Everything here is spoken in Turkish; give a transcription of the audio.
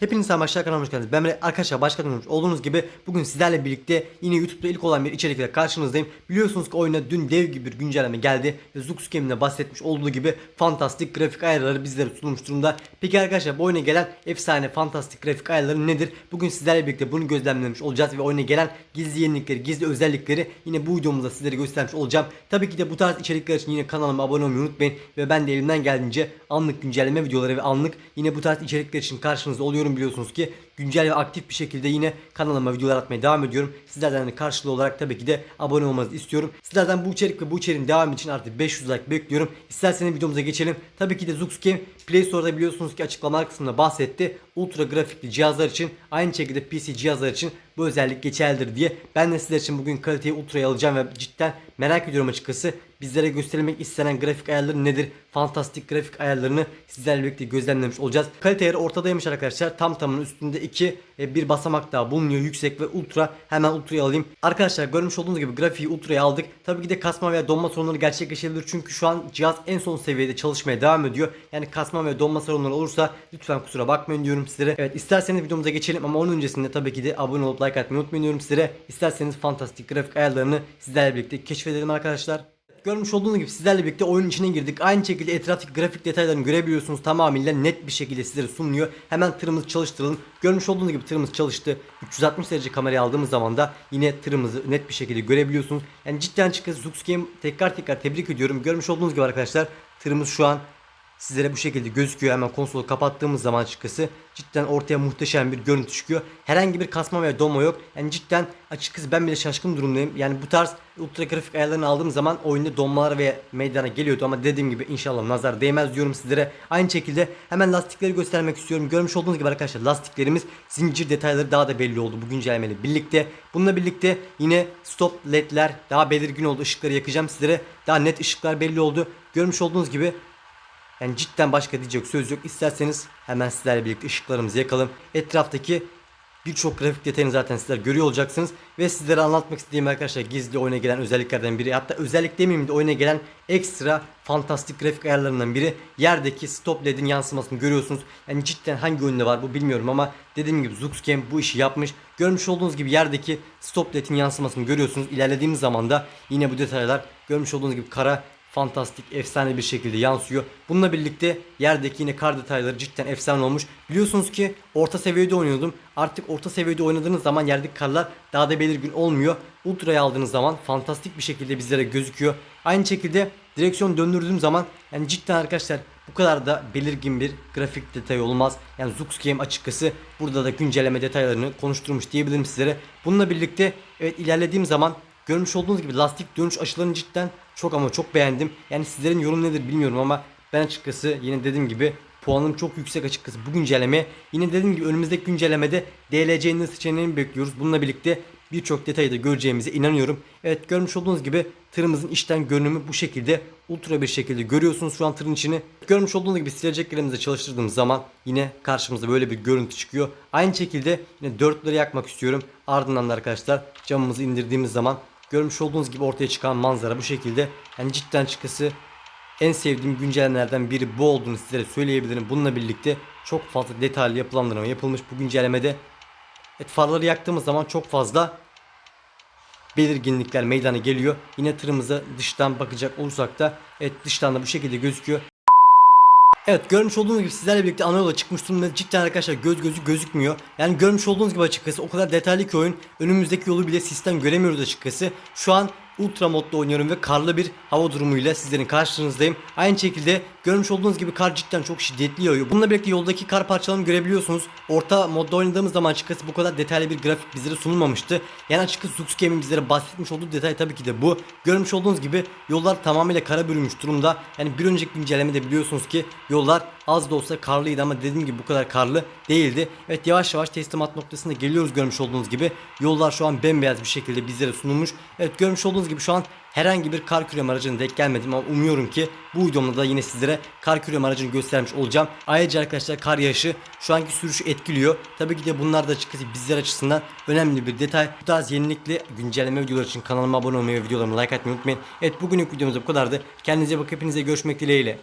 Hepinize başlar kanalıma hoş geldiniz. Ben Emre. arkadaşlar başka dönmüş olduğunuz gibi bugün sizlerle birlikte yine YouTube'da ilk olan bir içerikle karşınızdayım. Biliyorsunuz ki oyuna dün dev gibi bir güncelleme geldi ve Zux Game'de bahsetmiş olduğu gibi fantastik grafik ayarları bizlere sunulmuş durumda. Peki arkadaşlar bu oyuna gelen efsane fantastik grafik ayarları nedir? Bugün sizlerle birlikte bunu gözlemlemiş olacağız ve oyuna gelen gizli yenilikleri, gizli özellikleri yine bu videomuzda sizlere göstermiş olacağım. Tabii ki de bu tarz içerikler için yine kanalıma abone olmayı unutmayın ve ben de elimden geldiğince anlık güncelleme videoları ve anlık yine bu tarz içerikler için karşınızda oluyorum biliyorsunuz ki güncel ve aktif bir şekilde yine kanalıma videolar atmaya devam ediyorum. Sizlerden de karşılığı olarak tabii ki de abone olmanızı istiyorum. Sizlerden bu içerik ve bu içeriğin devamı için artık 500 like bekliyorum. İsterseniz videomuza geçelim. Tabii ki de Zux Game Play Store'da biliyorsunuz ki açıklamalar kısmında bahsetti. Ultra grafikli cihazlar için aynı şekilde PC cihazlar için bu özellik geçerlidir diye. Ben de sizler için bugün kaliteyi ultraya alacağım ve cidden merak ediyorum açıkçası. Bizlere gösterilmek istenen grafik ayarları nedir? Fantastik grafik ayarlarını sizlerle birlikte gözlemlemiş olacağız. Kalite ayarı ortadaymış arkadaşlar. Tam tamının üstünde iki e, bir basamak daha bulunuyor. Yüksek ve ultra. Hemen ultra'ya alayım. Arkadaşlar görmüş olduğunuz gibi grafiği ultra'ya aldık. Tabii ki de kasma veya donma sorunları gerçekleşebilir. Çünkü şu an cihaz en son seviyede çalışmaya devam ediyor. Yani kasma ve donma sorunları olursa lütfen kusura bakmayın diyorum sizlere. Evet isterseniz videomuza geçelim ama onun öncesinde tabii ki de abone olup like atmayı unutmayın diyorum sizlere. İsterseniz fantastik grafik ayarlarını sizlerle birlikte keşfedelim arkadaşlar. Görmüş olduğunuz gibi sizlerle birlikte oyunun içine girdik. Aynı şekilde etraftaki grafik detaylarını görebiliyorsunuz. Tamamıyla net bir şekilde sizlere sunuluyor. Hemen tırımızı çalıştıralım. Görmüş olduğunuz gibi tırımız çalıştı. 360 derece kamerayı aldığımız zaman da yine tırımızı net bir şekilde görebiliyorsunuz. Yani cidden açıkçası Zux Game tekrar tekrar tebrik ediyorum. Görmüş olduğunuz gibi arkadaşlar tırımız şu an sizlere bu şekilde gözüküyor. Hemen konsolu kapattığımız zaman açıkçası cidden ortaya muhteşem bir görüntü çıkıyor. Herhangi bir kasma veya donma yok. Yani cidden açıkçası ben bile şaşkın durumdayım. Yani bu tarz ultra grafik ayarlarını aldığım zaman oyunda donmalar ve meydana geliyordu ama dediğim gibi inşallah nazar değmez diyorum sizlere. Aynı şekilde hemen lastikleri göstermek istiyorum. Görmüş olduğunuz gibi arkadaşlar lastiklerimiz zincir detayları daha da belli oldu bu güncellemeyle birlikte. Bununla birlikte yine stop ledler daha belirgin oldu. Işıkları yakacağım sizlere. Daha net ışıklar belli oldu. Görmüş olduğunuz gibi yani cidden başka diyecek söz yok. İsterseniz hemen sizlerle birlikte ışıklarımızı yakalım. Etraftaki birçok grafik detayını zaten sizler görüyor olacaksınız. Ve sizlere anlatmak istediğim arkadaşlar gizli oyuna gelen özelliklerden biri. Hatta özellik demeyeyim de oyuna gelen ekstra fantastik grafik ayarlarından biri. Yerdeki stop led'in yansımasını görüyorsunuz. Yani cidden hangi oyunda var bu bilmiyorum ama dediğim gibi Zux Game bu işi yapmış. Görmüş olduğunuz gibi yerdeki stop led'in yansımasını görüyorsunuz. İlerlediğimiz zaman da yine bu detaylar görmüş olduğunuz gibi kara fantastik, efsane bir şekilde yansıyor. Bununla birlikte yerdeki yine kar detayları cidden efsane olmuş. Biliyorsunuz ki orta seviyede oynuyordum. Artık orta seviyede oynadığınız zaman yerdeki karlar daha da belirgin olmuyor. Ultra'ya aldığınız zaman fantastik bir şekilde bizlere gözüküyor. Aynı şekilde direksiyon döndürdüğüm zaman yani cidden arkadaşlar bu kadar da belirgin bir grafik detayı olmaz. Yani Zux Game açıkçası burada da güncelleme detaylarını konuşturmuş diyebilirim sizlere. Bununla birlikte evet ilerlediğim zaman Görmüş olduğunuz gibi lastik dönüş aşılarını cidden çok ama çok beğendim. Yani sizlerin yorum nedir bilmiyorum ama ben açıkçası yine dediğim gibi puanım çok yüksek açıkçası bu güncelleme. Yine dediğim gibi önümüzdeki güncellemede DLC'nin seçeneğini bekliyoruz. Bununla birlikte birçok detayı da göreceğimize inanıyorum. Evet görmüş olduğunuz gibi tırımızın içten görünümü bu şekilde ultra bir şekilde görüyorsunuz şu an tırın içini. Görmüş olduğunuz gibi sileceklerimizi çalıştırdığımız zaman yine karşımıza böyle bir görüntü çıkıyor. Aynı şekilde yine dörtleri yakmak istiyorum. Ardından da arkadaşlar camımızı indirdiğimiz zaman Görmüş olduğunuz gibi ortaya çıkan manzara bu şekilde. Yani cidden çıkısı en sevdiğim güncellemelerden biri bu olduğunu sizlere söyleyebilirim. Bununla birlikte çok fazla detaylı yapılandırma yapılmış bu güncellemede. Evet farları yaktığımız zaman çok fazla belirginlikler meydana geliyor. Yine tırımıza dıştan bakacak olursak da evet dıştan da bu şekilde gözüküyor. Evet görmüş olduğunuz gibi sizlerle birlikte ana yola çıkmış durumda cidden arkadaşlar göz gözü gözükmüyor. Yani görmüş olduğunuz gibi açıkçası o kadar detaylı ki oyun önümüzdeki yolu bile sistem göremiyoruz açıkçası. Şu an ultra modda oynuyorum ve karlı bir hava durumuyla sizlerin karşınızdayım. Aynı şekilde görmüş olduğunuz gibi kar cidden çok şiddetli yağıyor. Bununla birlikte yoldaki kar parçalarını görebiliyorsunuz. Orta modda oynadığımız zaman açıkçası bu kadar detaylı bir grafik bizlere sunulmamıştı. Yani açıkçası Zux Game'in bizlere bahsetmiş olduğu detay tabii ki de bu. Görmüş olduğunuz gibi yollar tamamıyla kara bürünmüş durumda. Yani bir önceki güncellemede biliyorsunuz ki yollar az da olsa karlıydı ama dediğim gibi bu kadar karlı değildi. Evet yavaş yavaş teslimat noktasına geliyoruz görmüş olduğunuz gibi. Yollar şu an bembeyaz bir şekilde bizlere sunulmuş. Evet görmüş olduğunuz gibi şu an herhangi bir kar küreme aracına denk gelmedim ama umuyorum ki bu videomda da yine sizlere kar küreme aracını göstermiş olacağım. Ayrıca arkadaşlar kar yağışı şu anki sürüşü etkiliyor. Tabii ki de bunlar da açıkçası bizler açısından önemli bir detay. Bu tarz yenilikli güncelleme videoları için kanalıma abone olmayı ve videolarıma like atmayı unutmayın. Evet bugünlük videomuz bu kadardı. Kendinize bakıp hepinize görüşmek dileğiyle.